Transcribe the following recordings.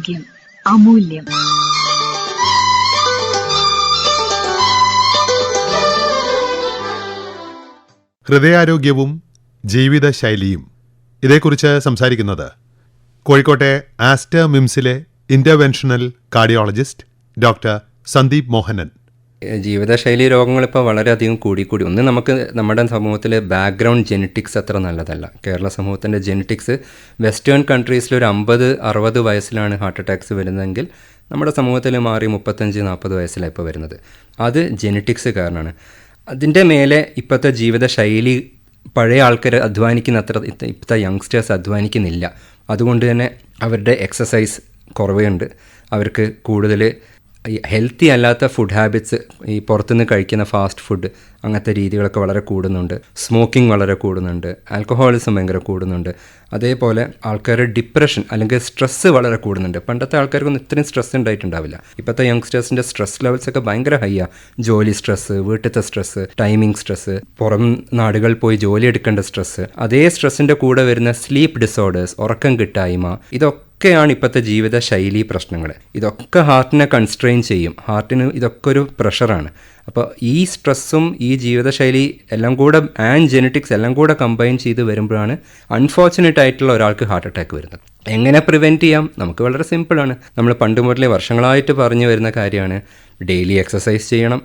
ആരോഗ്യം അമൂല്യം. ഹൃദയാരോഗ്യവും ജീവിതശൈലിയും. ഇതേക്കുറിച്ച് സംസാരിക്കുന്നത് കോഴിക്കോട്ടെ Aster മിംസിലെ interventional cardiologist doctor Sandeep Mohanan. ജീവിതശൈലി രോഗങ്ങൾ ഇപ്പോൾ വളരെയധികം കൂടിക്കൂടി ഒന്ന് നമുക്ക് നമ്മുടെ സമൂഹത്തിലെ ബാക്ക്ഗ്രൗണ്ട് ജെനറ്റിക്സ് അത്ര നല്ലതല്ല. കേരള സമൂഹത്തിന്റെ ജെനറ്റിക്സ് വെസ്റ്റേൺ കൺട്രീസിൽ ഒരു അമ്പത് അറുപത് വയസ്സിലാണ് ഹാർട്ട് അറ്റാക്സ് വരുന്നതെങ്കിൽ നമ്മുടെ സമൂഹത്തിൽ മാറി മുപ്പത്തഞ്ച് നാൽപ്പത് വയസ്സിലാണ് ഇപ്പോൾ വരുന്നത്. അത് ജെനറ്റിക്സ് കാരണമാണ് അതിന്റെ മേലെ ഇപ്പോഴത്തെ ജീവിതശൈലി പഴയ ആൾക്കാർ അധ്വാനിക്കുന്ന അത്ര ഇപ്പോഴത്തെ യങ്സ്റ്റേഴ്സ് അധ്വാനിക്കുന്നില്ല. അതുകൊണ്ട് തന്നെ അവരുടെ എക്സസൈസ് കുറവുണ്ട്. അവർക്ക് കൂടുതൽ ഈ ഹെൽത്തി അല്ലാത്ത ഫുഡ് ഹാബിറ്റ്സ് ഈ പുറത്തുനിന്ന് കഴിക്കുന്ന ഫാസ്റ്റ് ഫുഡ് അങ്ങനത്തെ രീതികളൊക്കെ വളരെ കൂടുന്നുണ്ട്. സ്മോക്കിംഗ് വളരെ കൂടുന്നുണ്ട്. ആൽക്കഹോളിസം ഭയങ്കര കൂടുന്നുണ്ട്. അതേപോലെ ആൾക്കാരുടെ ഡിപ്രഷൻ അല്ലെങ്കിൽ സ്ട്രെസ്സ് വളരെ കൂടുന്നുണ്ട്. പണ്ടത്തെ ആൾക്കാർക്കൊന്നും ഇത്രയും സ്ട്രെസ് ഉണ്ടായിട്ടുണ്ടാവില്ല. ഇപ്പോഴത്തെ യങ്സ്റ്റേഴ്സിന്റെ സ്ട്രെസ് ലെവൽസ് ഒക്കെ ഭയങ്കര ഹൈയാ ജോലി സ്ട്രെസ്സ് വീട്ടിലത്തെ സ്ട്രെസ്സ് ടൈമിംഗ് സ്ട്രെസ്സ് പുറം നാടുകളിൽ പോയി ജോലി എടുക്കേണ്ട സ്ട്രെസ്സ് അതേ സ്ട്രെസ്സിന്റെ കൂടെ വരുന്ന സ്ലീപ്പ് ഡിസോർഡേഴ്സ് ഉറക്കം കിട്ടായ്മ ഇതൊക്കെ ഒക്കെയാണ് ഇപ്പോഴത്തെ ജീവിത ശൈലി പ്രശ്നങ്ങൾ ഇതൊക്കെ ഹാർട്ടിനെ കൺസ്ട്രെയിൻ ചെയ്യും. ഹാർട്ടിന് ഇതൊക്കെ ഒരു പ്രഷറാണ് അപ്പോൾ ഈ സ്ട്രെസ്സും ഈ ജീവിതശൈലി എല്ലാം കൂടെ ആൻഡ് ജെനറ്റിക്സ് എല്ലാം കൂടെ കമ്പൈൻ ചെയ്ത് വരുമ്പോഴാണ് അൺഫോർച്ചുനേറ്റ് ആയിട്ടുള്ള ഒരാൾക്ക് ഹാർട്ട് അറ്റാക്ക് വരുന്നത്. എങ്ങനെ പ്രിവെന്റ് ചെയ്യാം? നമുക്ക് വളരെ സിമ്പിളാണ് നമ്മൾ പണ്ട് മുതലേ വർഷങ്ങളായിട്ട് പറഞ്ഞു വരുന്ന കാര്യമാണ്. ഡെയിലി എക്സസൈസ് ചെയ്യണം.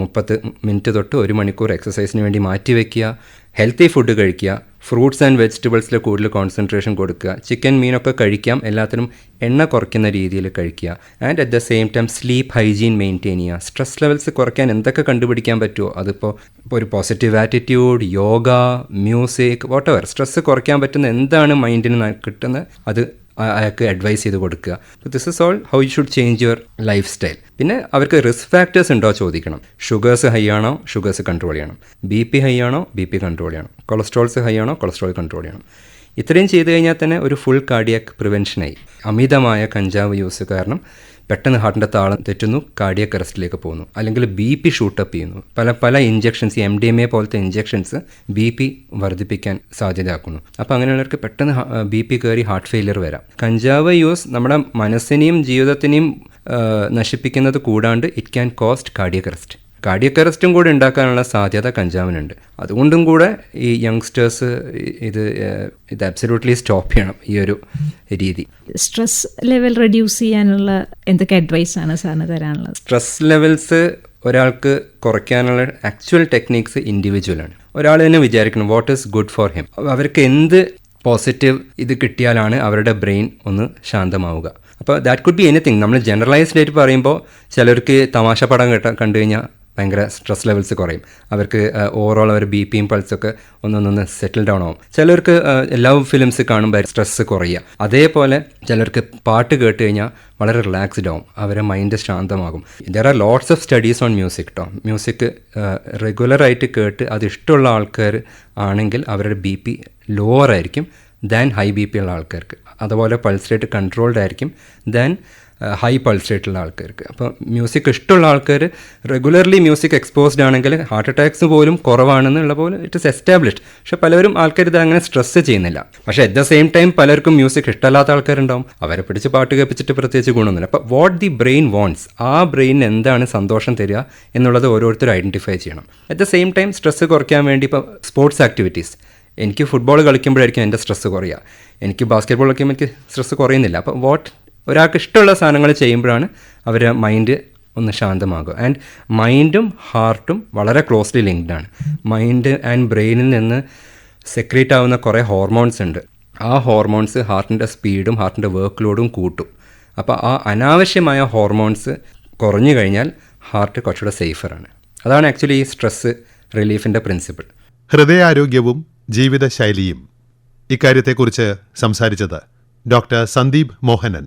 മുപ്പത്ത് മിനിറ്റ് തൊട്ട് ഒരു മണിക്കൂർ എക്സസൈസിന് വേണ്ടി മാറ്റി വയ്ക്കുക ഹെൽത്തി ഫുഡ് കഴിക്കുക. ഫ്രൂട്ട്സ് ആൻഡ് വെജിറ്റബിൾസിൽ കൂടുതൽ കോൺസെൻട്രേഷൻ കൊടുക്കുക. ചിക്കൻ മീനൊക്കെ കഴിക്കാം. എല്ലാത്തിനും എണ്ണ കുറയ്ക്കുന്ന രീതിയിൽ കഴിക്കുക. And at the same time sleep hygiene maintain ചെയ്യുക. സ്ട്രെസ് ലെവൽസ് കുറയ്ക്കാൻ എന്തൊക്കെ കണ്ടുപിടിക്കാൻ പറ്റുമോ അതിപ്പോൾ ഇപ്പോൾ ഒരു positive attitude yoga music whatever stress കുറയ്ക്കാൻ പറ്റുന്ന എന്താണ് മൈൻഡിന് കിട്ടുന്നത്? അത് അയാൾക്ക് അഡ്വൈസ് ചെയ്ത് കൊടുക്കുക. This is all how you should change your lifestyle പിന്നെ അവർക്ക് റിസ്ക് ഫാക്ടേഴ്സ് ഉണ്ടോ ചോദിക്കണം. ഷുഗേഴ്സ് ഹൈ ആണോ? ഷുഗേഴ്സ് കൺട്രോൾ ചെയ്യണം. ബി പി ഹൈ ആണോ? ബി പി കൺട്രോൾ ചെയ്യണം. കൊളസ്ട്രോൾസ് ഹൈ ആണോ? കൊളസ്ട്രോൾ കൺട്രോൾ ചെയ്യണം. ഇത്രയും ചെയ്തു കഴിഞ്ഞാൽ തന്നെ ഒരു ഫുൾ കാർഡിയാക് പ്രിവെൻഷനായി അമിതമായ കഞ്ചാവ് യൂസ് കാരണം പെട്ടെന്ന് ഹാർട്ടിന്റെ താളം തെറ്റുന്നു കാർഡിയക് അറസ്റ്റിലേക്ക് പോകുന്നു. അല്ലെങ്കിൽ ബി പി ഷൂട്ടപ്പ് ചെയ്യുന്നു. പല പല injections M D M A പോലത്തെ ഇഞ്ചെക്ഷൻസ് ബി പി വർദ്ധിപ്പിക്കാൻ സാധ്യതയാക്കുന്നു. അപ്പോൾ അങ്ങനെയുള്ളവർക്ക് പെട്ടെന്ന് ബി പി കയറി ഹാർട്ട് ഫെയിലിയർ വരാം. കഞ്ചാവ് യൂസ് നമ്മുടെ മനസ്സിനെയും ജീവിതത്തിനെയും നശിപ്പിക്കുന്നത് കൂടാണ്ട് it can cost cardiac arrest. Cardiac അറസ്റ്റും കൂടെ ഉണ്ടാക്കാനുള്ള സാധ്യത കഞ്ചാവിനുണ്ട്. അതുകൊണ്ടും കൂടെ ഈ യങ്സ്റ്റേഴ്സ് ഇത് ഇത് അബ്സല്യൂട്ട്ലി സ്റ്റോപ്പ് ചെയ്യണം ഈ ഒരു രീതി. സ്ട്രെസ് ലെവൽ റെഡ്യൂസ് ചെയ്യാനുള്ള എന്തൊക്കെ അഡ്വൈസ് ആണ് സാറിന് തരാനുള്ളത്? സ്ട്രെസ് ലെവൽസ് ഒരാൾക്ക് കുറയ്ക്കാനുള്ള ആക്ച്വൽ ടെക്നീക്സ് ഇൻഡിവിജ്വലാണ് ഒരാൾ തന്നെ വിചാരിക്കണം what is good for him അവർക്ക് എന്ത് പോസിറ്റീവ് ഇത് കിട്ടിയാലാണ് അവരുടെ ബ്രെയിൻ ഒന്ന് ശാന്തമാവുക. അപ്പോൾ ദാറ്റ് കുഡ് ബി എനിത്തിങ് നമ്മൾ ജനറലൈസ്ഡ് ആയിട്ട് പറയുമ്പോൾ ചിലർക്ക് തമാശ പടം കേട്ട കണ്ടു കഴിഞ്ഞാൽ ഭയങ്കര സ്ട്രെസ് ലെവൽസ് കുറയും. അവർക്ക് ഓവറോൾ അവർ ബി പിയും പൾസൊക്കെ ഒന്നൊന്നൊന്ന് സെറ്റിൽ ഡൗൺ ആവും. ചിലർക്ക് ലവ് ഫിലിംസ് കാണുമ്പോൾ സ്ട്രെസ് കുറയുക. അതേപോലെ ചിലർക്ക് പാട്ട് കേട്ട് കഴിഞ്ഞാൽ വളരെ റിലാക്സ്ഡ് ആവും. അവരെ mind ശാന്തമാകും. There are lots of studies on music കേട്ടോ മ്യൂസിക് റെഗുലറായിട്ട് കേട്ട് അത് ഇഷ്ടമുള്ള ആൾക്കാർ ആണെങ്കിൽ അവരുടെ ബി പി ലോവർ ആയിരിക്കും ദാൻ ഹൈ ബി പി ഉള്ള ആൾക്കാർക്ക്. അതുപോലെ പൾസ് റേറ്റ് കൺട്രോൾഡ് ആയിരിക്കും ദാൻ ഹൈ പൾസ് റേറ്റുള്ള ആൾക്കാർക്ക്. അപ്പോൾ മ്യൂസിക് ഇഷ്ടമുള്ള ആൾക്കാർ റെഗുലർലി മ്യൂസിക് എക്സ്പോസ്ഡ് ആണെങ്കിൽ ഹാർട്ട് അറ്റാക്സ് പോലും കുറവാണെന്നുള്ള പോലെ ഇറ്റ് ഇസ് എസ്റ്റാബ്ലിഷ്ഡ് പക്ഷെ പലരും ആൾക്കാർ ഇത് അങ്ങനെ സ്ട്രെസ് ചെയ്യുന്നില്ല. പക്ഷേ അറ്റ് ദ സെയിം ടൈം പലർക്കും മ്യൂസിക് ഇഷ്ടമല്ലാത്ത ആൾക്കാരുണ്ടാവും. അവരെ പിടിച്ച് പാട്ട് കേൾപ്പിച്ചിട്ട് പ്രത്യേകിച്ച് ഗുണമൊന്നുമില്ല. അപ്പോൾ വാട്ട് ദി ബ്രെയിൻ വോൺസ് ആ ബ്രെയിൻ എന്താണ് സന്തോഷം തരിക എന്നുള്ളത് ഓരോരുത്തരും ഐഡന്റിഫൈ ചെയ്യണം. At the same time stress കുറയ്ക്കാൻ വേണ്ടി ഇപ്പോൾ സ്പോർട്സ് ആക്ടിവിറ്റീസ് എനിക്ക് ഫുട്ബോൾ കളിക്കുമ്പോഴായിരിക്കും എന്റെ സ്ട്രെസ്സ് കുറയുക. എനിക്ക് ബാസ്കറ്റ്ബോൾ കളിക്കുമ്പോൾ എനിക്ക് സ്ട്രെസ്സ് കുറയുന്നില്ല. അപ്പോൾ വാട്ട് ഒരാൾക്ക് ഇഷ്ടമുള്ള സാധനങ്ങൾ ചെയ്യുമ്പോഴാണ് അവരുടെ മൈൻഡ് ഒന്ന് ശാന്തമാകുക. ആൻഡ് മൈൻഡും ഹാർട്ടും വളരെ ക്ലോസ്ലി ലിങ്ക്ഡ് ആണ്. മൈൻഡ് ആൻഡ് ബ്രെയിനിൽ നിന്ന് സെക്രീറ്റ് ആവുന്ന കുറേ ഹോർമോൺസ് ഉണ്ട്. ആ ഹോർമോൺസ് ഹാർട്ടിന്റെ സ്പീഡും ഹാർട്ടിന്റെ വർക്ക് ലോഡും കൂട്ടും. അപ്പോൾ ആ അനാവശ്യമായ ഹോർമോൺസ് കുറഞ്ഞു കഴിഞ്ഞാൽ ഹാർട്ട് കുറച്ചുകൂടെ സേഫറാണ് അതാണ് ആക്ച്വലി ഈ സ്ട്രെസ്സ് റിലീഫിന്റെ പ്രിൻസിപ്പിൾ ഹൃദയാരോഗ്യവും ജീവിതശൈലിയും ഇക്കാര്യത്തെക്കുറിച്ച് സംസാരിച്ചത് ഡോക്ടർ സന്ദീപ് മോഹനൻ.